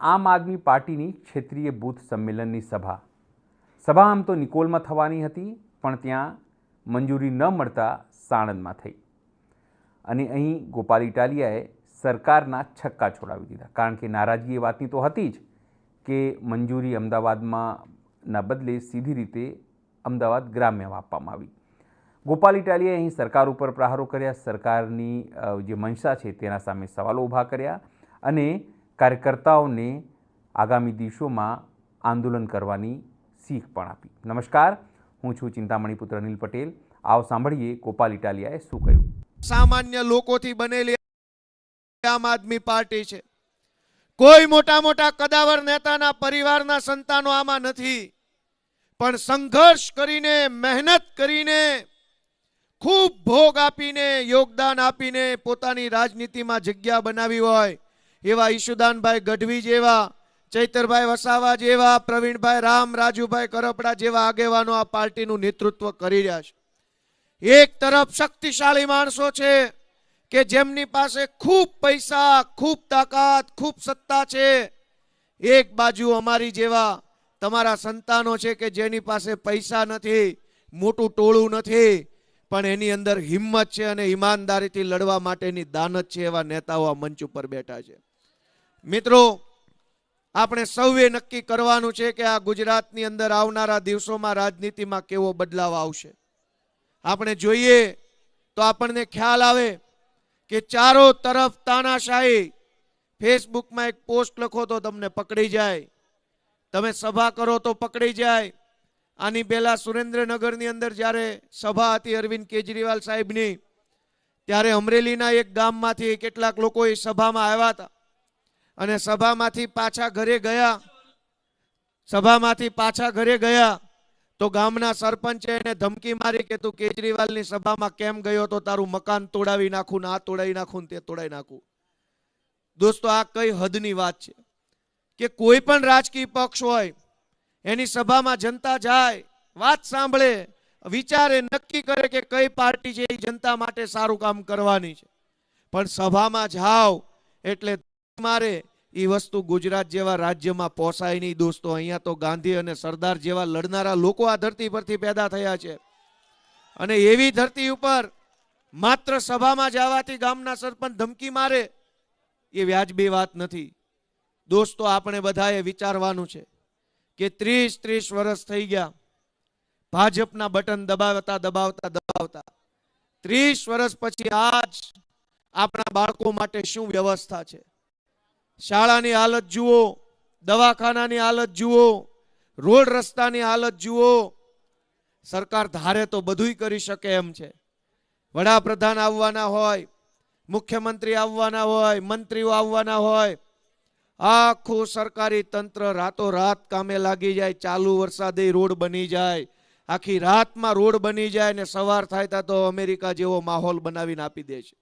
આમ આદમી પાર્ટીની ક્ષેત્રીય બૂથ સંમેલનની સભા. સભા આમ તો નિકોલમાં થવાની હતી, પણ ત્યાં મંજૂરી ન મળતા સાણંદમાં થઈ. અને અહીં ગોપાલ ઇટાલિયાએ સરકારના છક્કા છોડાવી દીધા. કારણ કે નારાજગી એ વાતની તો હતી જ કે મંજૂરી અમદાવાદમાં ના બદલે સીધી રીતે અમદાવાદ ગ્રામ્યમાં આપવામાં આવી. ગોપાલ ઇટાલિયાએ અહીં સરકાર ઉપર પ્રહારો કર્યા, સરકારની જે મંશા છે તેના સામે સવાલો ઊભા કર્યા અને કાર્યકર્તાઓને આગામી દિવસોમાં આંદોલન કરવાની શીખ પણ આપી. નમસ્કાર, હું છું ચિંતામણી પુત્ર અનિલ પટેલ. આવો સાંભળીએ ગોપાલ ઇટાલિયાએ શું કહ્યું. સામાન્ય લોકોથી બનેલી આમ આદમી પાર્ટી છે. કોઈ મોટા મોટા કદાવર નેતાના પરિવારના સંતાનો આમાં નથી. પણ સંઘર્ષ કરીને, મહેનત કરીને, ખૂબ ભોગ આપીને, યોગદાન આપીને પોતાની રાજનીતિમાં જગ્યા બનાવી હોય એવા ઈશુદાનભાઈ ગઢવી જેવા, ચૈતરભાઈ વસાવા જેવા, પ્રવીણભાઈ રામ, રાજુભાઈ કરપડા જેવા આગેવાનો આ પાર્ટીનું નેતૃત્વ કરી રહ્યા છે. એક તરફ શક્તિશાળી માણસો છે કે જેમની પાસે ખૂબ પૈસા, ખૂબ તાકાત, ખૂબ સત્તા છે. એક બાજુ અમારી જેવા તમારા સંતાનો છે કે જેની પાસે પૈસા નથી, મોટું ટોળું નથી, પણ એની અંદર હિંમત છે અને ઈમાનદારીથી લડવા માટેની દાનત છે એવા નેતાઓ આ મંચ ઉપર બેઠા છે. મિત્રો, આપણે સૌએ નક્કી કરવાનું છે કે આ ગુજરાતની અંદર આવનારા દિવસોમાં રાજનીતિમાં કેવો બદલાવ આવશે. આપણે જોઈએ તો આપણને ખ્યાલ આવે કે ચારો તરફ તાનાશાહી. ફેસબુકમાં એક પોસ્ટ લખો તો તમને પકડી જાય. તમે સભા કરો તો પકડી જાય. આની પહેલા સુરેન્દ્રનગરની અંદર જ્યારે સભા હતી અરવિંદ કેજરીવાલ સાહેબની, ત્યારે અમરેલીના એક ગામમાંથી કેટલાક લોકો એ સભામાં આવ્યા હતા. અને સભામાંથી પાછા ઘરે ગયા. સભામાંથી પાછા ઘરે ગયા તો ગામના સરપંચે એને ધમકી મારી કે તું કેજરીવાલની સભામાં કેમ ગયો તો તારું મકાન તોડાવી નાખું ને આ તોડાવી નાખું તે તોડાવી નાખું. દોસ્તો, આ કઈ હદની વાત છે? કે કોઈ પણ રાજકીય પક્ષ હોય, એની સભામાં જનતા જાય, વાત સાંભળે, વિચારે, નક્કી કરે કે કઈ પાર્ટી છે એ જનતા માટે સારું કામ કરવાની છે. પણ સભામાં જાઓ એટલે મારે એ વસ્તુ ગુજરાત જેવા રાજ્યમાં પોસાય નહીં દોસ્તો. અહીંયા તો ગાંધી અને સરદાર જેવા લડનારા લોકો આ ધરતી પરથી પેદા થયા છે. અને એવી ધરતી ઉપર માત્ર સભામાં જવાથી ગામના સરપંચ ધમકી મારે, એ વ્યાજબી વાત નથી. દોસ્તો, આપણે બધાએ વિચારવાનું છે કે ત્રીસ ત્રીસ વર્ષ થઈ ગયા. ભાજપના બટન દબાવતા દબાવતા દબાવતા. ત્રીસ વર્ષ પછી આજ આપણા બાળકો માટે શું વ્યવસ્થા છે? શાળાની હાલત જુઓ, દવાખાનાની હાલત જુઓ, રોડ રસ્તાની હાલત જુઓ. સરકાર ધારે તો બધુંય કરી શકે એમ છે. વડાપ્રધાન આવવાના હોય, મુખ્યમંત્રી આવવાના હોય, મંત્રીઓ આવવાના હોય, આખું સરકારી તંત્ર રાતોરાત કામે લાગી જાય, ચાલુ વરસાદે રોડ બની જાય, આખી રાતમાં રોડ બની જાય ને સવાર થાય ત્યાં તો અમેરિકા જેવો માહોલ બનાવીને આપી દે છે.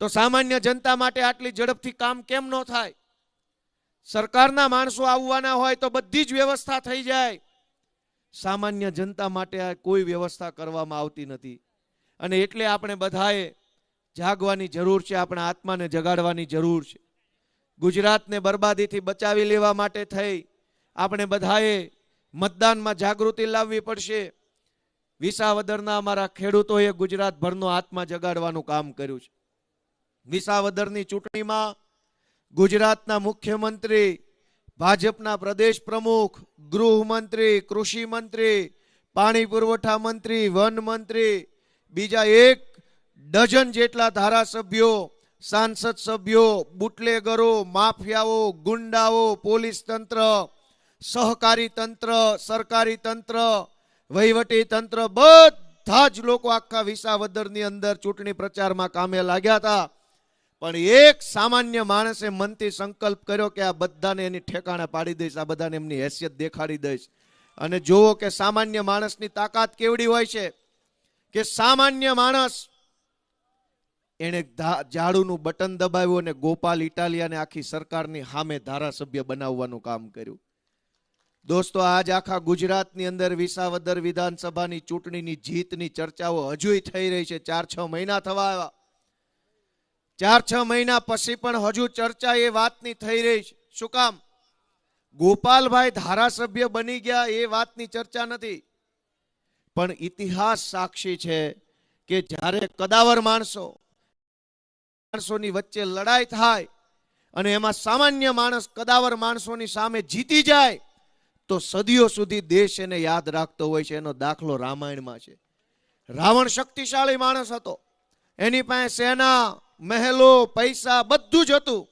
તો સામાન્ય જનતા માટે આટલી ઝડપથી કામ કેમ ન થાય? સરકારના માણસો આવવાના હોય તો બધી જ વ્યવસ્થા થઈ જાય. સામાન્ય જનતા માટે આ કોઈ વ્યવસ્થા કરવામાં આવતી નથી. અને એટલે આપણે બધાએ જાગવાની જરૂર છે, આપણા આત્માને જગાડવાની જરૂર છે. ગુજરાતને બરબાદીથી બચાવી લેવા માટે થઈ આપણે બધાએ મતદાનમાં જાગૃતિ લાવવી પડશે. વિસાવદરના અમારા ખેડૂતોએ ગુજરાતભરનો આત્મા જગાડવાનું કામ કર્યું છે. વિસાવદરની ચૂંટણીમાં ગુજરાતના મુખ્યમંત્રી, ભાજપના પ્રદેશ પ્રમુખ, ગૃહમંત્રી, કૃષિ મંત્રી, પાણી પુરવઠા મંત્રી, વન મંત્રી, બીજા એક ડઝન જેટલા ધારાસભ્યો, સાંસદ સભ્યો, બુટલેગરો, માફિયાઓ, ગુંડાઓ, પોલીસ તંત્ર, સહકારી તંત્ર, સરકારી તંત્ર, વહીવટી તંત્ર, બધા જ લોકો આખા વિસાવદરની અંદર ચૂંટણી પ્રચારમાં કામે લાગ્યા હતા. પણ એક સામાન્ય માણસે મનથી સંકલ્પ કર્યો કે આ બધાને એની ઠેકાણે પાડી દઈશ, આ બધાને એમની હેસિયત દેખાડી દઈશ. અને જુઓ કે સામાન્ય માણસની તાકાત કેવડી હોય છે કે સામાન્ય માણસ એણે ઝાડુનું બટન દબાવ્યું અને ગોપાલ ઇટાલિયાને આખી સરકારની સામે ધારાસભ્ય બનાવવાનું કામ કર્યું. દોસ્તો, આજ આખા ગુજરાતની અંદર વિસાવદર વિધાનસભાની ચૂંટણીની જીતની ચર્ચાઓ હજુય થઈ રહી છે. ચાર છ મહિના થવા આવ્યા. ચાર છ મહિના પછી પણ હજુ ચર્ચા એ વાતની થઈ રહી છે. શું કામ? ગોપાલભાઈ ધારાસભ્ય બની ગયા એ વાતની ચર્ચા નથી. પણ ઇતિહાસ સાક્ષી છે કે જ્યારે કદાવર માણસો, માણસોની વચ્ચે લડાઈ થાય અને એમાં સામાન્ય માણસ કદાવર માણસોની સામે જીતી જાય, તો સદીઓ સુધી દેશ એને યાદ રાખતો હોય છે. એનો દાખલો રામાયણમાં છે. રાવણ શક્તિશાળી માણસ હતો. એની પાસે સેના મહેલો, પૈસા બધું જ હતું.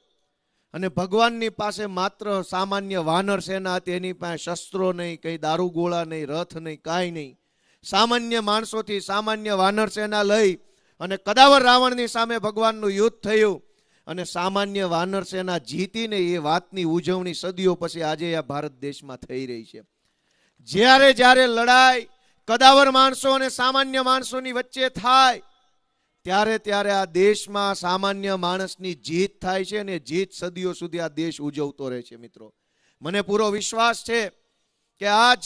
અને ભગવાનની પાસે માત્ર સામાન્ય વાનર સેના હતી, એની પાસે શસ્ત્રો નહીં, કંઈ દારૂગોળા નહીં, રથ નહીં, કાંઈ નહીં. સામાન્ય માણસોથી સામાન્ય વાનર સેના લઈ અને કદાવર રાવણની સામે ભગવાનનું યુદ્ધ થયું અને સામાન્ય વાનર સેના જીતીને એ વાતની ઉજવણી સદીઓ પછી આજે આ ભારત દેશમાં થઈ રહી છે. જ્યારે જ્યારે લડાઈ કદાવર માણસો અને સામાન્ય માણસોની વચ્ચે થાય ત્યારે ત્યારે આ દેશમાં સામાન્ય માણસની જીત થાય છે અને જીત સદીઓ સુધી આ દેશ ઉજવતો રહે છે, મિત્રો. મને પૂરો વિશ્વાસ છે કે આજ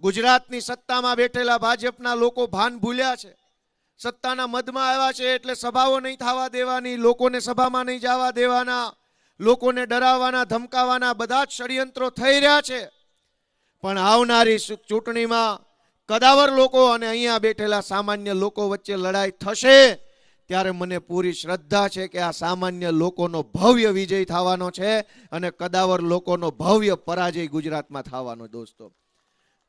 ગુજરાતની સત્તામાં બેઠેલા ભાજપના લોકો ભાન ભૂલ્યા છે. સત્તાના મદમાં આવ્યા છે એટલે સભાઓ નહીં થવા દેવાની, લોકોને સભામાં નહીં જવા દેવાના, લોકોને ડરાવવાના, ધમકાવાના બધા જ ષડયંત્રો થઈ રહ્યા છે. પણ આવનારી ચૂંટણીમાં કદાવર લોકો અને અહીંયા બેઠેલા સામાન્ય લોકો વચ્ચે લડાઈ થશે. ત્યારે મને પૂરી શ્રદ્ધા છે કે આ સામાન્ય લોકોનો ભવ્ય વિજય થવાનો છે અને કદાવર લોકોનો ભવ્ય પરાજય ગુજરાતમાં થવાનો, દોસ્તો.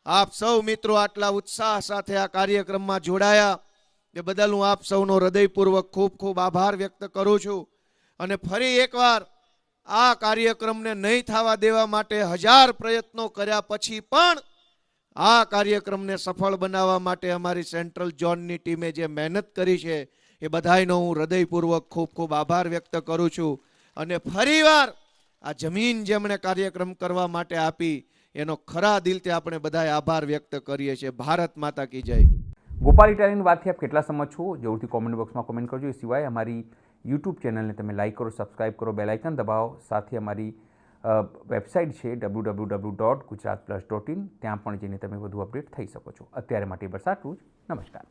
આપ સૌ મિત્રો આટલા ઉત્સાહ સાથે આ કાર્યક્રમમાં જોડાયા. એ બદલ હું આપ સૌનો હૃદયપૂર્વક ખૂબ ખૂબ આભાર વ્યક્ત કરું છું. અને ફરી એકવાર આ કાર્યક્રમને નહીં થવા દેવા માટે હજાર પ્રયત્નો કર્યા પછી પણ આ કાર્યક્રમને સફળ બનાવવા માટે અમારી સેન્ટ્રલ ઝોનની ટીમે જે મહેનત કરી છે એ બધાયનો હું હૃદયપૂર્વક ખૂબ ખૂબ આભાર વ્યક્ત કરું છું. અને ફરીવાર આ જમીન જેમણે કાર્યક્રમ કરવા માટે આપી, એનો ખરા દિલથી આપણે બધાએ આભાર વ્યક્ત કરીએ છીએ. ભારત માતા કી જય. ગોપાલ ઇટાલીની વાતથી આપ કેટલા સમજ છો? જરૂરથી કોમેન્ટ બોક્સમાં કોમેન્ટ કરજો. એ સિવાય અમારી યુટ્યુબ ચેનલને તમે લાઇક કરો સબસ્ક્રાઇબ કરો બેલાઇકન દબાવો. સાથે અમારી વેબસાઇટ છે W W W dot Gujarat plus dot in ત્યાં પણ જઈને તમે વધુ અપડેટ થઈ શકો છો. અત્યારે માટે બસ આટલું જ. નમસ્કાર.